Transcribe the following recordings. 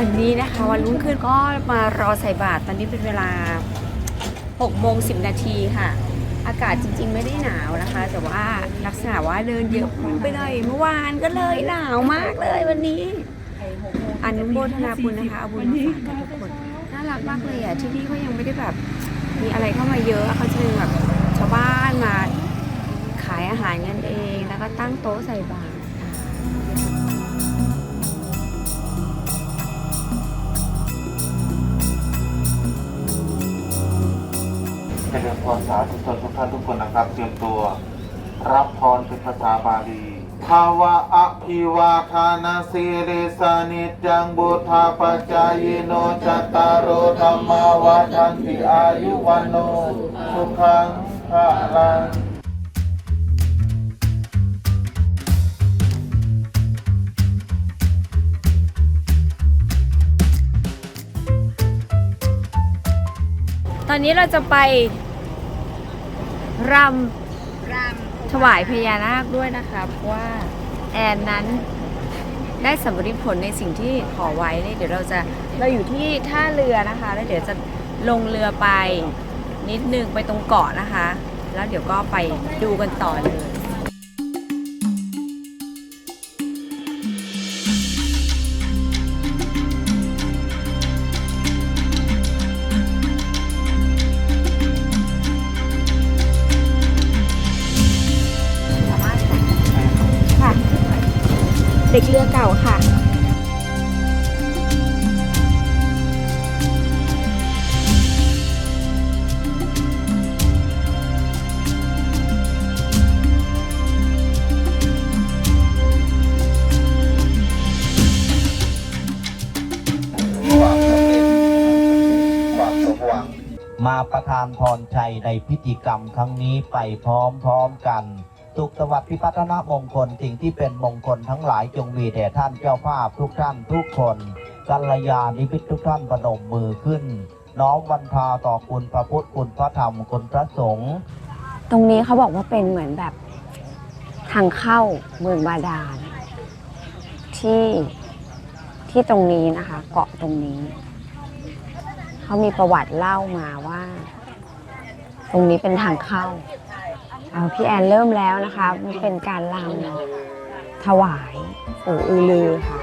วันนี้นะคะวันรุ่งขึ้นก็มารอใส่บาตรตอนนี้เป็นเวลา6โมง10 นาทีค่ะ อากาศจริงๆไม่ได้หนาวนะคะ แต่ว่าลักษณะว่าเดินเยอะไปหน่อยเมื่อวานก็เลยหนาวมากเลยวันนี้อนุโมทนาบุญนะคะเอาบุญมาฝากกันทุกคนน่ารักมากเลยอะที่นี่เขายังไม่ได้แบบมีอะไรเข้ามาเยอะเขาจะเป็นแบบชาวบ้านมาขายอาหารกันเอง แล้วก็ตั้งโต๊ะใส่บาตร เจริญพรสาธุชนทุกท่านทุกคนนะครับเตรียมตัว รับพรเป็นภาษาบาลีภาวะอภิวาทานาสิริสานิจังบุทธาปจายโนจัตตารโอธรรมาวาทันติอายุวันโนสุขังภะลัง ตอนนี้เราจะไปรำถวายพญานาคด้วยนะคะเพราะว่าแอนนั้นได้สำเร็จผลในสิ่งที่ขอไว้เนี่ยเดี๋ยวเราจะเราอยู่ที่ท่าเรือนะคะ แล้วเดี๋ยวจะลงเรือไปนิดนึงไปตรงเกาะนะคะ แล้วเดี๋ยวก็ไปดูกันต่อเลย เด็กเรือเก่าค่ะ มาประทานพรชัยในพิธีกรรมครั้งนี้ไปพร้อมๆกัน สุขสวัสดิ์พิพัฒนมงคลสิ่งที่เป็นมงคลทั้งหลายจงมีแด่ท่านเจ้าภาพทุกท่านทุกคนกัลยาณิพิตทุกท่านประนมมือขึ้น น้อมวันทาต่อคุณพระพุทธคุณพระธรรมคุณพระสงฆ์ตรงนี้เขาบอกว่าเป็นเหมือนแบบทางเข้าเมืองบาดาลที่ที่ตรงนี้นะคะ เกาะตรงนี้เขามีประวัติเล่ามาว่า ตรงนี้เป็นทางเข้า เอาพี่แอนเริ่มแล้วนะคะมันเป็นการลำถวายปู่อือลือค่ะ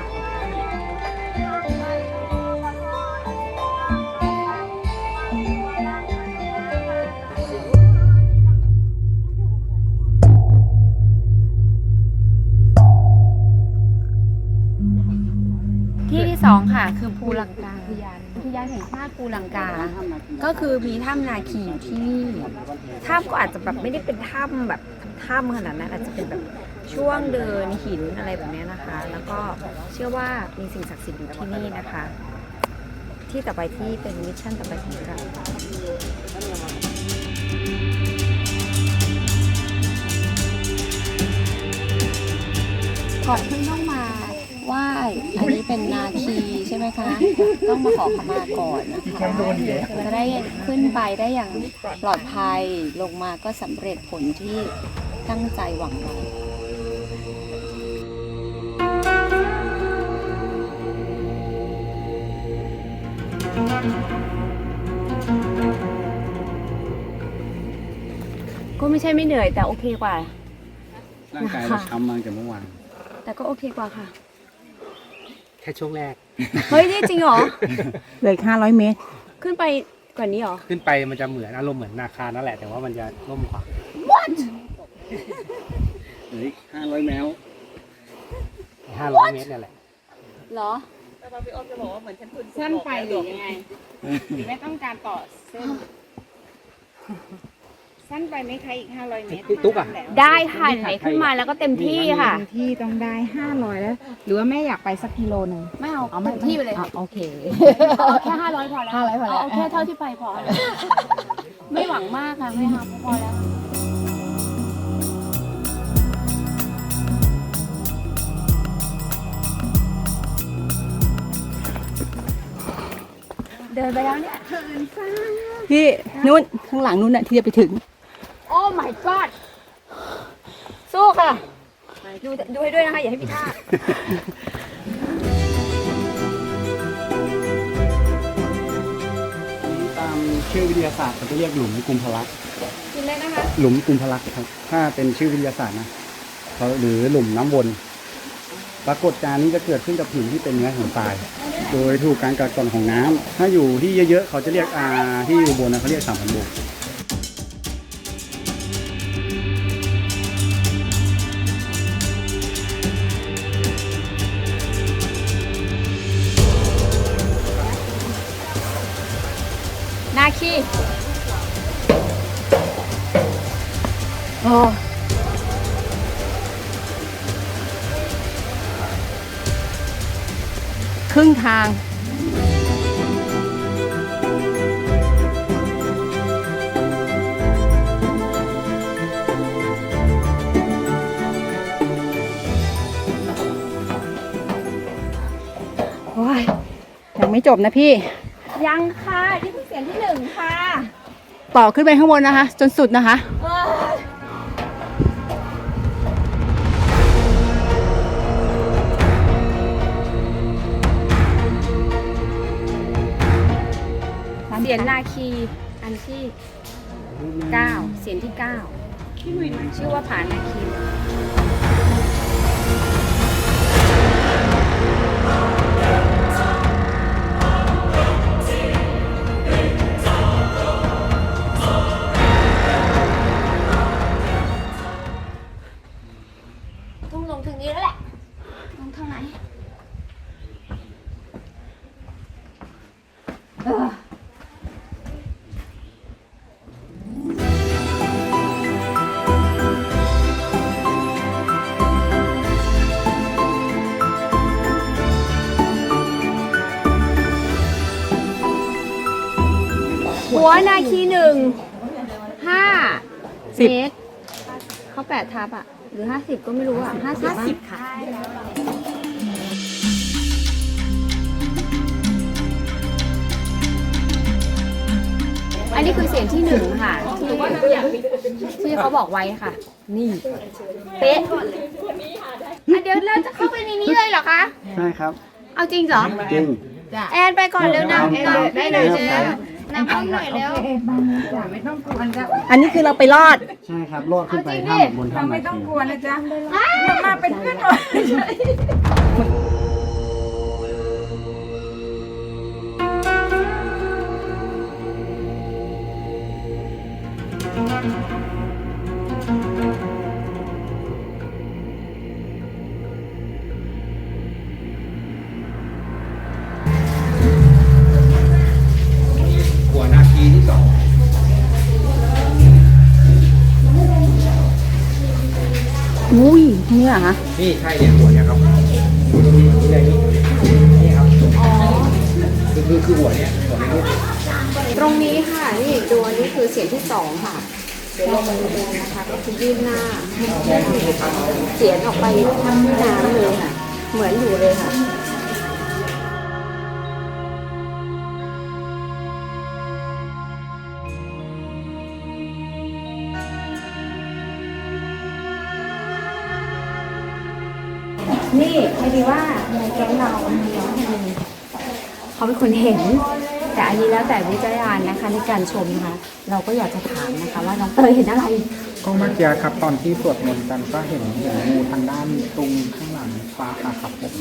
ยานอุทยานแห่งชาติภูลังกา ก็คือมีถ้ำนาคีอยู่ที่นี่ถ้ำก็อาจจะแบบไม่ได้เป็นถ้ำแบบถ้ำขนาดนั้นอาจจะเป็นแบบช่วงเดินหินอะไรแบบนี้นะคะ แล้วก็เชื่อว่ามีสิ่งศักดิ์สิทธิ์อยู่ที่นี่นะคะ ที่ต่อไปที่เป็นมิชชั่นต่อไปของเราก่อนที่ต้องมาไหว้ อันนี้เป็นนาคีใช่ไหมคะ ต้องมาขอขมาก่อนนะคะจะได้ขึ้นไปได้อย่างปลอดภัยลงมาก็สำเร็จผลที่ตั้งใจหวังไว้ก็ไม่ใช่ไม่เหนื่อยแต่โอเคกว่า ร่างกายเราช้ำมาจากเมื่อวาน แต่ก็โอเคกว่าค่ะแค่ช่วงแรก เฮ้ยนี่จริงเหรอ เหลืออีกห้าร้อยเมตร ขึ้นไปกว่านี้เหรอ ขึ้นไปมันจะเหมือนอารมณ์เหมือนนาคานั่นแหละแต่ว่ามันจะร่มกว่า What เหลือห้าร้อยแมวห้าร้อยเมตรเนี่ยแหละเหรอสั้นไปหรือยังไงหรือไม่ต้องการต่อเส้น สั้นไปไหมคะอีกห้าร้อยเมตรพี่ตุ๊กอะ ได้ค่ะไหนขึ้นมาแล้วก็เต็มที่ค่ะ เต็มที่ต้องได้ห้าร้อยแล้ว หรือว่าแม่อยากไปสักกิโลหนึ่งไม่เอาเอาไม่เต็มที่ไปเลยอะโอเค เอาแค่ห้าร้อยพอแล้ว500พอแล้ว เอาแค่เท่าที่ไปพอไม่หวังมากค่ะไม่เอาพอแล้ว เดินไปแล้วเนี่ย พี่นู่นข้างหลังนู่นน่ะที่จะไปถึงโอ้ my god สู้ค่ะ ดูดูให้ด้วยนะคะ อย่าให้พี่ท่าตามชื่อวิทยาศาสตร์เขาจะเรียกหลุมกุมภลักกินเลยนะคะ หลุมกุมภลักครับ ถ้าเป็นชื่อวิทยาศาสตร์นะเขาหรือหลุมน้ำวน ปรากฏการณ์นี้จะเกิดขึ้นกับผิวที่เป็นเนื้อของทราย โดยถูกการกระตุกนของน้ำถ้าอยู่ที่เยอะๆเขาจะเรียกอาที่อยู่บนนะเขาเรียกสามพันโบก ไม่จบนะพี่ ยังค่ะนี่คือเสียงที่หนึ่งค่ะ ต่อขึ้นไปข้างบนนะคะ จนสุดนะคะ เอ้ยเสียงนาคีอันที่9เสียงที่9ชื่อว่าผานาคี สิบก็ไม่รู้อะห้าสิบค่ะอันนี้คือเสียงที่หนึ่งค่ะที่ที่เขาบอกไว้ค่ะ นี่ เป๊ะอะเดี๋ยวเราจะเข้าไปในนี้เลยเหรอคะ ใช่ครับ เอาจริงเหรอ จริง แอนไปก่อนเร็วนำได้ นำให้หน่อยเร็วนำให้หน่อยเร็วอันนี้คือเราไปรอด ใช่ครับรอดขึ้นไปเอาจริงดิถ้ำบนถ้ำนาคีมาเป็นเพื่อนหน่อยหั รอคะนี่ใช่เนี่ยหัวเนี่ยครับอยู่ตรงนี้นี่ไงนี่นี่ครับคือคือคือหัวเนี่ยหัวในรูปตรงนี้ค่ะ นี่ดูอันนี้คือเสียงที่สองค่ะเดี๋ยวลงมาดูนะคะก็คือยื่นหน้าเสียงออกไปทางน้ำเลยค่ะ เหมือนอยู่เลยค่ะ นี่พอดีว่าในแก๊งเรามีน้องคนหนึงเขาเป็นคนเห็น แต่อันนี้แล้วแต่วิจารณญาณนะคะ ในการชมนะคะ เราก็อยากจะถามนะคะ ว่าน้องเตยเห็นอะไร ก็เมื่อกี้ครับตอนที่สวดมนต์กันก็เห็นเห็นงูทางด้านตรงข้างหลังฟ้าอะครับผม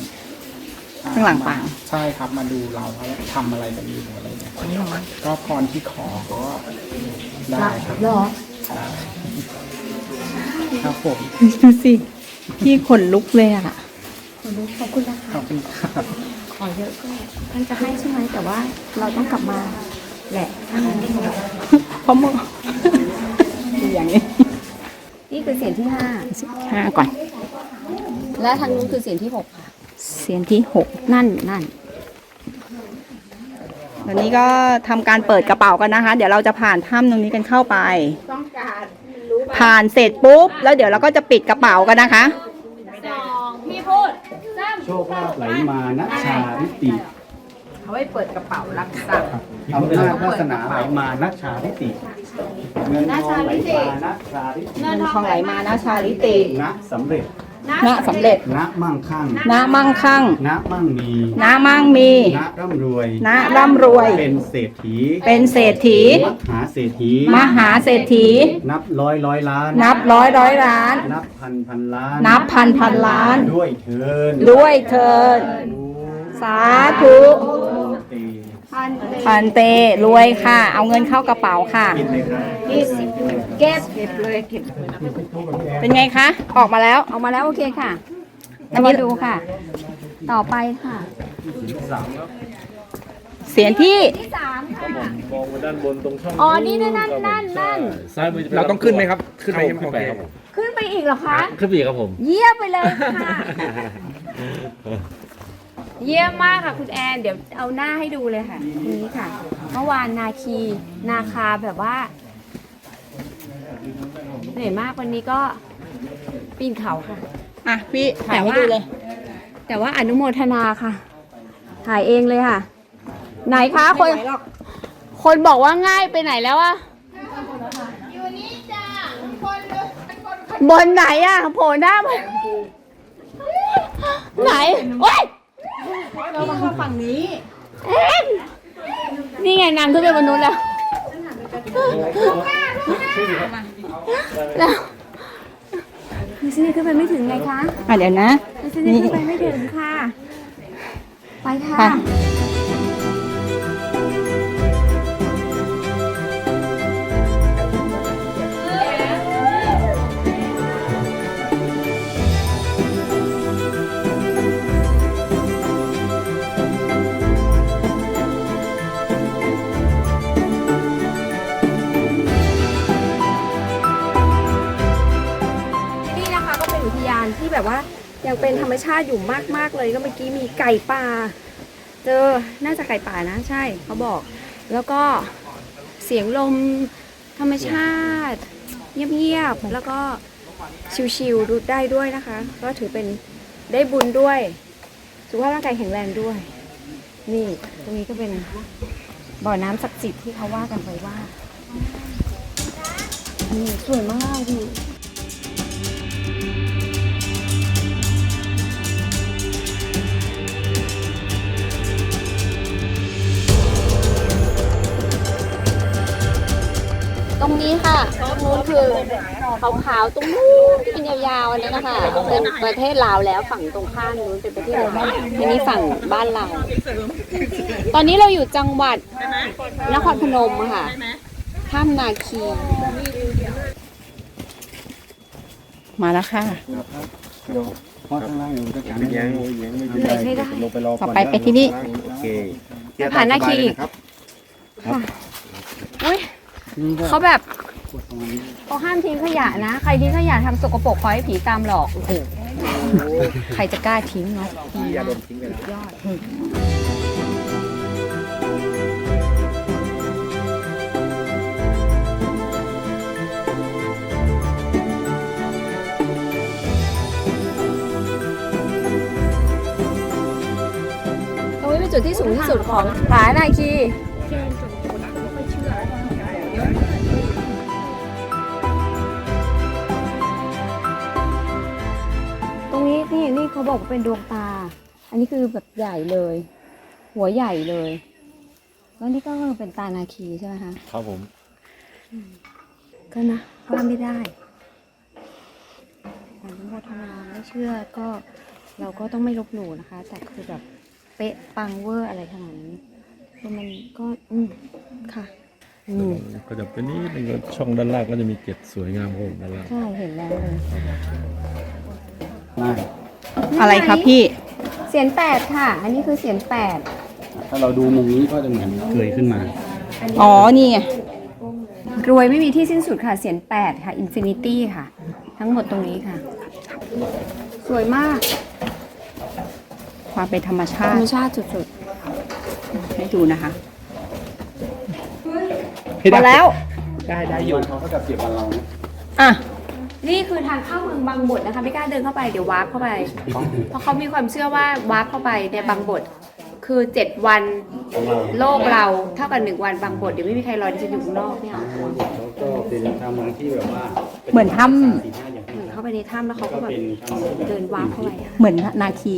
อ่ข้างหลังปาง ใช่ครับมาดูเราว่าทำอะไรกันอยู่อะไรเงี้ยก็พรที่ขอก็ได้ครับหรอ ครับผม ดูสิ พี่ขนลุกเลยอะ ขอบคุณขอบคุณนะคะขอบคุณครับขอเยอะก็ท่านจะให้ใช่ไหมแต่ว่าเราต้องกลับมาแหละถ้างั้นเพราะมึงอย่างนี้นี่คือเสียงที่ห้าห้าก่อน และทางนู้นคือเสียงที่หกค่ะเสียงที่หกนั่นนั่นตอนนี้ก็ทำการเปิดกระเป๋ากันนะคะ เดี๋ยวเราจะผ่านถ้ำตรงนี้กันเข้าไป ผ่านเสร็จปุ๊บ แล้วเดี๋ยวเราก็จะปิดกระเป๋ากันนะคะพี่พูด โชคลาภไหลมานัชชาริติเขาให้เปิดกระเป๋ารับทรัพย์อำนาจวาสนาไหลมานัชชาริติ เงินทองไหลมานัชชาริติเงินทองไหลมานะชาลิติณสำเร็จ ณสำเร็จ ณมั่งคั่งณมั่งคั่ง ณมั่งมีณมั่งมี ณร่ำรวย ณร่ำรวย เป็นเศรษฐี เป็นเศรษฐี มหาเศรษฐี มหาเศรษฐี นับร้อยร้อยล้าน นับร้อยร้อยล้าน นับพันพันล้าน นับพันพันล้าน ด้วยเทินด้วยเถิดสาธุเต พันเตรวยค่ะ เอาเงินเข้ากระเป๋าค่ะกินเลยครับเก็บเก็บเลยเก็บเป็นไงคะ ออกมาแล้ว ออกมาแล้วโอเคค่ะอันนี้มาดูค่ะ ต่อไปค่ะ เสียงที่ ที่สามค่ะ มองไปด้านบนตรงช่องอ๋อนี่นั่นนั่นนั่นนั่น ซ้ายมือจะป็นเราต้องขึ้นไหมครับ ขึ้นไหมขึ้นไปครับผมขึ้นไปอีกเหรอคะ ขึ้นไปอีกครับผม เยี่ยมไปเลยค่ะ เยี่ยมมากค่ะ คุณแอนเดี๋ยวเอาหน้าให้ดูเลยค่ะ นี้ค่ะ เมื่อวานนาคีนาคาแบบว่าเหนื่อยมากวันนี้ก็ปีนเขาค่ะ อะพี่ถ่ายให้ดูเลย แต่ว่าอนุโมทนาค่ะ ถ่ายเองเลยค่ะ ไหนคะคนคนบอกว่าง่ายไปไหนแล้วอะอยู่นี่จ้าบนไหนอะโผล่หน้ามาไหนโอ้ย เรามาฝั่งนี้เอ็นนี่ไงนางขึ้นไปบนนู้นแล้วแล้วพี่ซินี่ขึ้นไปไม่ถึงไงคะอะเดี๋ยวนะพี่ซินี่ขึ้นไปไม่ถึงค่ะ ไปค่ะ ที่แบบว่ายังเป็นธรรมชาติอยู่มากๆเลยก็เมื่อกี้มีไก่ป่า เจอน่าจะไก่ป่านะใช่เขาบอก แล้วก็เสียงลมธรรมชาติ เงียบๆแล้วก็ชิวๆดูได้ด้วยนะคะ ก็ถือเป็นได้บุญด้วยสุขภาพร่างกายแข็งแรงด้วย นี่ตรงนี้ก็เป็นบ่อน้ำศักดิ์สิทธิ์ที่เขาว่ากันไว้ว่านี่สวยมากพี่ นี้ค่ะตรงนู้นคือขาวๆตรงนู้นที่เป็นยาวๆอันนี้นะคะเป็นประเทศลาวแล้วฝั่งตรงข้ามนู้นเป็นประเทศลาวอันนี้ฝั่งบ้านเราตอนนี้เราอยู่จังหวัดนครพนมอะค่ะถ้ำนาคี มาแล้วค่ะเพราะข้างล่างอยู่ด้วยกันยังยังไม่ไหนไม่ได้ลงไปรอต่อไปไปที่นี่โอเคผ่านนาคีอีกอุ้ย เขาแบบเขาห้ามทิ้งขยะนะ ใครทิ้งขยะทำสกปรกขอให้ผีตามหลอกโอ้โหใครจะกล้าทิ้งเนาะดีมากสุดยอดตรงนี้เป็นจุดที่สูงที่สุดของผานาคี นี้นี่นี่เขาบอกว่าเป็นดวงตา อันนี้คือแบบใหญ่เลย หัวใหญ่เลยแล้วนี่ก็คือเป็นตานาคีใช่ไหมคะครับผม ก็นะพลาดไม่ได้อนุโมทนาไม่เชื่อก็เราก็ต้องไม่ลบหลู่นะคะ แต่คือแบบเป๊ะปังเวอร์อะไรขนาดนี้คือมันก็อืมค่ะอืมก็จะเป็นนี่นึงก็ช่องด้านล่างก็จะมีเกล็ดสวยงามครับผมด้านล่างใช่เห็นแล้วเลย ได้อะไรคะพี่ เสียงแปดค่ะ อันนี้คือเสียงแปดถ้าเราดูมุมนี้ก็จะเหมือนเกยขึ้นมา อ๋อ นี่ไงรวยไม่มีที่สิ้นสุดค่ะ เสียงแปดค่ะ อินฟินิตี้ค่ะ ทั้งหมดตรงนี้ค่ะ สวยมาก ความเป็นธรรมธชารรมติชาติสุดให้ดูนะคะได้มาแล้ว ได้ได้อยู่เขาก็จะเสียบวันเรานะอะๆ นี่คือทางเข้าเมืองบางบดนะคะไม่กล้าเดินเข้าไปเดี๋ยววาร์ปเข้าไป เพราะเขามีความเชื่อว่าวาร์ปเข้าไปในบางบท คือเจ็ดวันโลกเราเท่ากับหนึ่งวันบางบทเดี๋ยวไม่มีใครรอดิฉันอยู่ข้างนอกเนี่ยแล้วก็เป็นทางเมืองที่แบบว่าเหมือนถ้ำสี่ห้าอย่างที่เข้าไปในถ้ำแล้วเขาก็แบบเดินวาร์ปเข้าไปอะเหมือนนาคี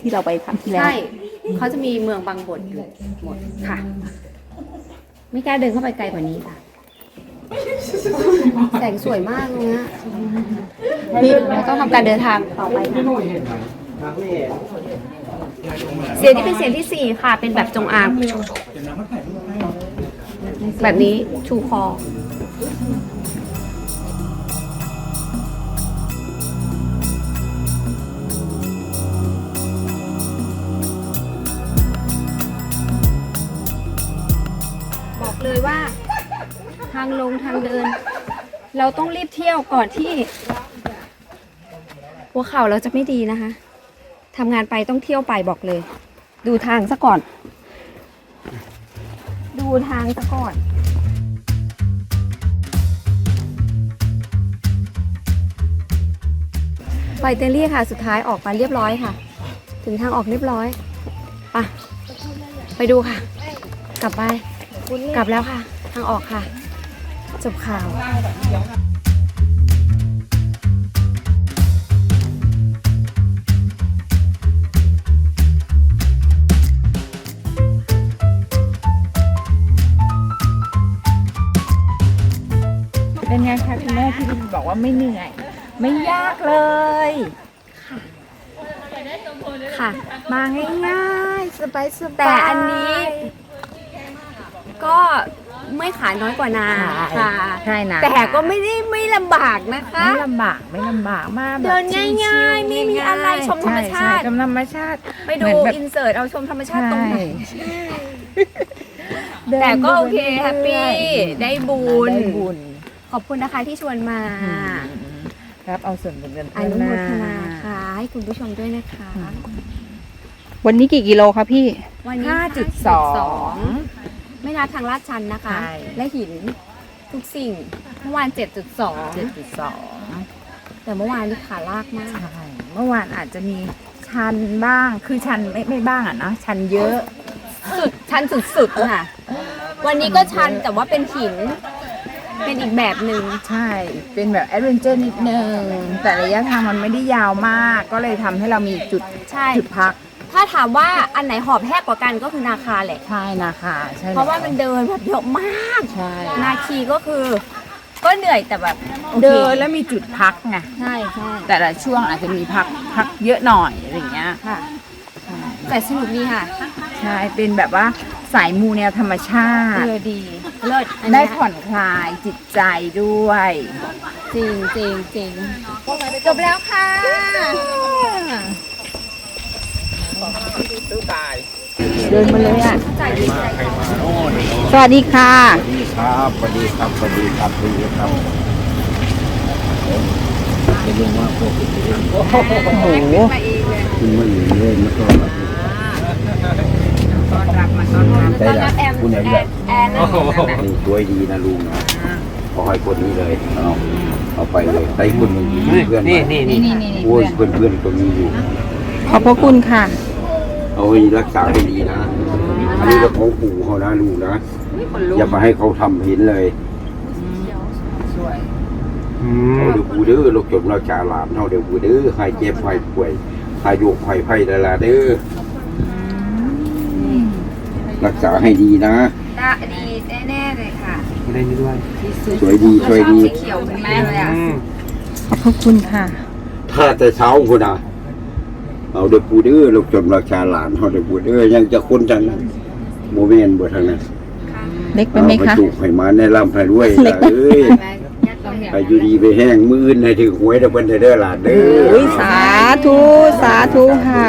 ที่เราไปครั้งที่แล้ว ใช่เขาจะมีเมืองบางบทอยู่หมดค่ะ ไม่กล้าเดินเข้าไปไกลกว่านี้ค่ะ แสงสวยมากเลยนะนี่เราต้องทำการเดินทางต่อไปนะเสียงที่เป็นเสียงที่สี่ค่ะ เป็นแบบจงอางแบบนี้ชูคอางลงทางเดิน เราต้องรีบเที่ยวก่อนที่หัวเข่าเราจะไม่ดีนะคะทำงานไปต้องเที่ยวไปบอกเลย ดูทางซะก่อน ดูทางซะก่อนไปเตลี่ค่ะ สุดท้ายออกมาเรียบร้อยค่ะ ถึงทางออกเรียบร้อยไปะไปดูค่ะ กลับไป กลับแล้วค่ะ ทางออกค่ะ จบข่าวเป็นไงคะคุณแม่ที่บอกว่าไม่เหนื่อย ไม่ยากเลย ค่ะ มาง่ายๆสบายสบายแต่อันนี้ ก็ ไม่ขาน้อยกว่านาค่ะ ใช่นะแต่ก็ไม่ได้ไม่ลำบากนะคะ ไม่ลำบากไม่ลำบากมากแบบเดินง่ายๆชิวๆไม่มีอะไรง่ยๆชมธรรมชาติใชมธรรมชาติ ไปดูเหมือนแบบ อินเสิร์ตเอาชมธรรมชาติตรงไหน ใช่เดินแต่ก็โอเคดูแฮปปี้เรื่อยๆได้บุญ ได้บุญขอบคุณนะคะที่ชวนมา ครับเอาส่วนบุญกันอนุโมทนาค่ะให้คุณผู้ชมด้วยนะคะ วันนี้กี่กิโลคะพี่ วันนี้5.2 ไม่นับทางลาดชันนะคะ ใช่ และหินทุกสิ่งเมื่อวาน7.2 7.2แต่เมื่อวานนี่ขาลากมาก ใช่เมื่อวานอาจจะมีชันบ้างคือชันไม่ไม่บ้างอะนะชันเยอะ สุดชันสุดๆค่ะ วันนี้ก็ชันแต่ว่าเป็นหิน เป็นอีกแบบหนึ่งใช่ เป็นแบบแอดเวนเจอร์นิดนึงแต่ระยะทางมันไม่ได้ยาวมาก ก็เลยทำให้เรามีจุดใช่ จุดพัก ถ้าถามว่าอันไหนหอบแหกกว่ากันก็คือนาคาแหละ ใช่นะคะใช่เพราะว่ามันเดินแบบเยอะมาก ใช่นาคีก็คือ ก็เหนื่อยแต่แบบโอคเดินแล้วมีจุดพักไงใช่ใช่แต่ละช่วงอาจจะมีพักพักเยอะหน่อยอะไรอย่างเงี้ยค่ะ แต่สนุกดีค่ะใช่เป็นแบบว่าสายมูแนวธรรมชาเอติ อดีเลิศอันได้เนี้ยผ่อนคลายจิตใจด้วย จริงจริงจริงจบแล้วค่ะ เดินมาเลยอะจ่ายดีใจค่ะ สวัสดีค่ะครับสวัสดีครับสวัสดีครับสวัสดีครับจะลงว่าพวกโอ้โห คุณมาอยู่เล่นแล้วก็ต้อนรับมาต้อนรับได้ละคุณไหนแอแบนบแอนนั่นนี่สวยดีนะลุงนะขอให้คนนี้เลยเอาเอาไปเลยใส่คนหนึ่งเพื่อนนี่นี่นี่นี่นี่โอ้ยเพื่อนเพื่อนๆตรงนี้อยู่ขอบพระคุณค่ะ เอาให้รักษาให้ดีนะ อันนี้ก็ของปู่เขานะลุงนะ อย่าไปให้เขาทำเห็นเลยสวยเขาเดี๋ยวกูเด้อลูกจมเราจาหลานเขาเดี๋ยวกูเด้อใครเจ็บใครป่วยใครโยกใครไผ่ดาราเด้อรักษาให้ดีนะดาดีแน่ๆเลยค่ะสวยดีสวยดีชอบสีเขียวคุณแม่เลยอะ ขอบพระคุณค่ะ ถ้าแต่เช้าคนน่ะ เอาเดี๋ยวกูเด้อลูกจมเราจาหลานเขาเดี๋ยวกูเด้อยังจะคนทางนั้นโมเมนต์บ่ทางนั้นเล็กไปเอาไหมไปคะจุกให้มาในร่ำให้รวยเล็กไปล่ะเอ้ยไปอยู่ดีไปแห้งมืออื่นให้ถึงหวยเด้อเพิ่นเด้อหลานเด้ออุ้ยสาธุสาธุค่ะ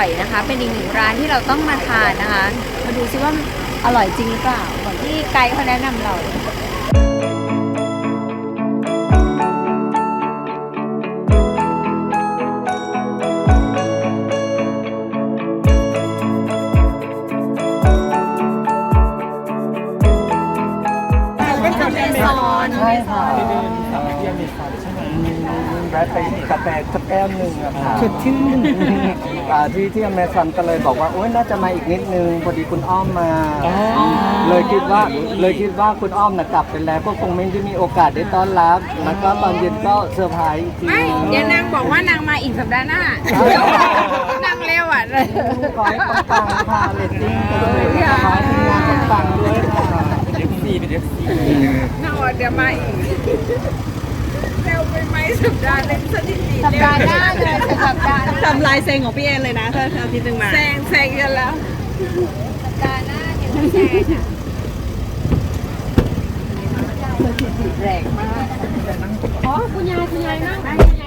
อยนะคะ เป็นอีกหนึ่งร้านที่เราต้องมาทานนะคะ มาดูซิว่าอร่อยจริงหรือเปล่าก่อนที่ไกด์เขาแนะนำเราใช่ค่ะที่เดินสามเที่ยวมีไฟใช่ไหมแวะไปกาแฟสักแก้วหนึ่งอะค่ะ สดชื่น ที่ที่อเมซอนก็เลยบอกว่าโอ๊ยน่าจะมาอีกนิดนึงพอดีคุณอ้อมมา เลยคิดว่าเลยคิดว่าคุณอ้อมนะกลับไปแล้วก็คงไม่ได้มีโอกาสได้ต้อนรับแล้วก็ตอนเย็นก็เซอร์ไพรส์อีกทีไม่เดี๋ยวนางบอกว่านางมาอีกสัปดาห์หน้านางเร็วอะขอให้ปังๆค่ะเลตติ้งเลยนะคะทีมงานปังๆด้วยค่ะ FC เป็น FC นางบอกเดี๋ยวมาอีกเร็วไปไหมสัปดาห์หนึงสถิติสัปดาห์หน้าเลย สัปดาห์หน้าทำลายเซงของพี่เอ็นเลยนะถ้าอาทิตย์หนึ่งมา แซงแซงกันแล้ว สัปดาห์หน้าเดี๋ยวแซงอะสถิติแรงมากอ๋อคุณยายคุณยายนั่ง